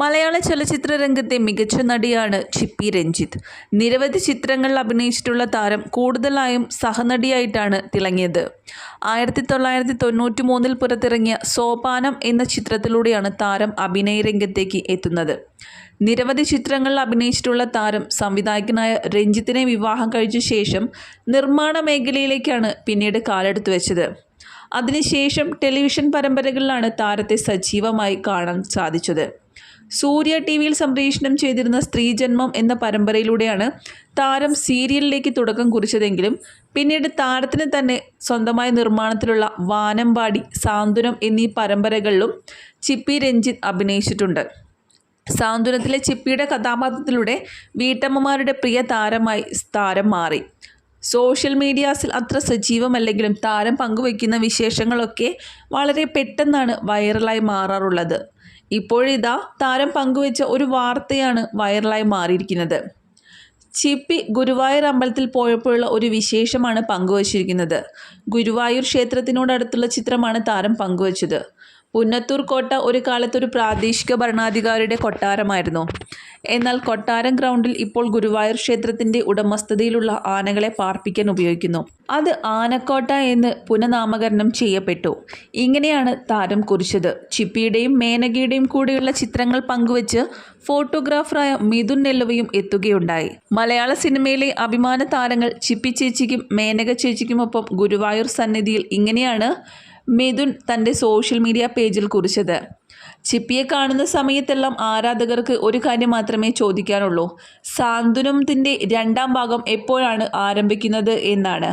മലയാള ചലച്ചിത്ര രംഗത്തെ മികച്ച നടിയാണ് ചിപ്പി രഞ്ജിത്ത്. നിരവധി ചിത്രങ്ങളിൽ അഭിനയിച്ചിട്ടുള്ള താരം കൂടുതലായും സഹനടിയായിട്ടാണ് തിളങ്ങിയത്. ആയിരത്തി തൊള്ളായിരത്തി തൊണ്ണൂറ്റി മൂന്നിൽ പുറത്തിറങ്ങിയ സോപാനം എന്ന ചിത്രത്തിലൂടെയാണ് താരം അഭിനയ രംഗത്തേക്ക് എത്തുന്നത്. നിരവധി ചിത്രങ്ങളിൽ അഭിനയിച്ചിട്ടുള്ള താരം സംവിധായകനായ രഞ്ജിത്തിനെ വിവാഹം കഴിച്ച ശേഷം നിർമ്മാണ മേഖലയിലേക്കാണ് പിന്നീട് കാലെടുത്തു വെച്ചത്. അതിനുശേഷം ടെലിവിഷൻ പരമ്പരകളിലാണ് താരത്തെ സജീവമായി കാണാൻ സാധിച്ചത്. സൂര്യ ടി വിയിൽ സംപ്രേഷണം ചെയ്തിരുന്ന സ്ത്രീജന്മം എന്ന പരമ്പരയിലൂടെയാണ് താരം സീരിയലിലേക്ക് തുടക്കം കുറിച്ചതെങ്കിലും പിന്നീട് താരത്തിന് തന്നെ സ്വന്തമായ നിർമ്മാണത്തിലുള്ള വാനമ്പാടി സാന്ത്വനം എന്നീ പരമ്പരകളിലും ചിപ്പി രഞ്ജിത്ത് അഭിനയിച്ചിട്ടുണ്ട്. സാന്ത്വനത്തിലെ ചിപ്പിയുടെ കഥാപാത്രത്തിലൂടെ വീട്ടമ്മമാരുടെ പ്രിയ താരമായി താരം മാറി. സോഷ്യൽ മീഡിയാസിൽ അത്ര സജീവമല്ലെങ്കിലും താരം പങ്കുവയ്ക്കുന്ന വിശേഷങ്ങളൊക്കെ വളരെ പെട്ടെന്നാണ് വൈറലായി മാറാറുള്ളത്. ഇപ്പോഴിതാ താരം പങ്കുവെച്ച ഒരു വാർത്തയാണ് വൈറലായി മാറിയിരിക്കുന്നത്. ചിപ്പി ഗുരുവായൂർ അമ്പലത്തിൽ പോയപ്പോഴുള്ള ഒരു വിശേഷമാണ് പങ്കുവച്ചിരിക്കുന്നത്. ഗുരുവായൂർ ക്ഷേത്രത്തിനോടടുത്തുള്ള ചിത്രമാണ് താരം പങ്കുവച്ചത്. പുന്നത്തൂർ കോട്ട ഒരു കാലത്തൊരു പ്രാദേശിക ഭരണാധികാരിയുടെ കൊട്ടാരമായിരുന്നു. എന്നാൽ കൊട്ടാരം ഗ്രൗണ്ടിൽ ഇപ്പോൾ ഗുരുവായൂർ ക്ഷേത്രത്തിന്റെ ഉടമസ്ഥതയിലുള്ള ആനകളെ പാർപ്പിക്കാൻ ഉപയോഗിക്കുന്നു. അത് ആനക്കോട്ട എന്ന് പുനഃനാമകരണം ചെയ്യപ്പെട്ടു. ഇങ്ങനെയാണ് താരം കുറിച്ചത്. ചിപ്പിയുടെയും മേനകയുടെയും കൂടെയുള്ള ചിത്രങ്ങൾ പങ്കുവച്ച് ഫോട്ടോഗ്രാഫറായ മിഥുൻ നെല്ലുവയും എത്തുകയുണ്ടായി. മലയാള സിനിമയിലെ അഭിമാന താരങ്ങൾ ചിപ്പി ചേച്ചിക്കും മേനക ചേച്ചിക്കുമൊപ്പം ഗുരുവായൂർ സന്നിധിയിൽ ഇങ്ങനെയാണ് മിഥുൻ തന്റെ സോഷ്യൽ മീഡിയ പേജിൽ കുറിച്ചത്. ചിപ്പിയെ കാണുന്ന സമയത്തെല്ലാം ആരാധകർക്ക് ഒരു കാര്യം മാത്രമേ ചോദിക്കാനുള്ളൂ. സാന്ത്വനത്തിന്റെ രണ്ടാം ഭാഗം എപ്പോഴാണ് ആരംഭിക്കുന്നത് എന്നാണ്.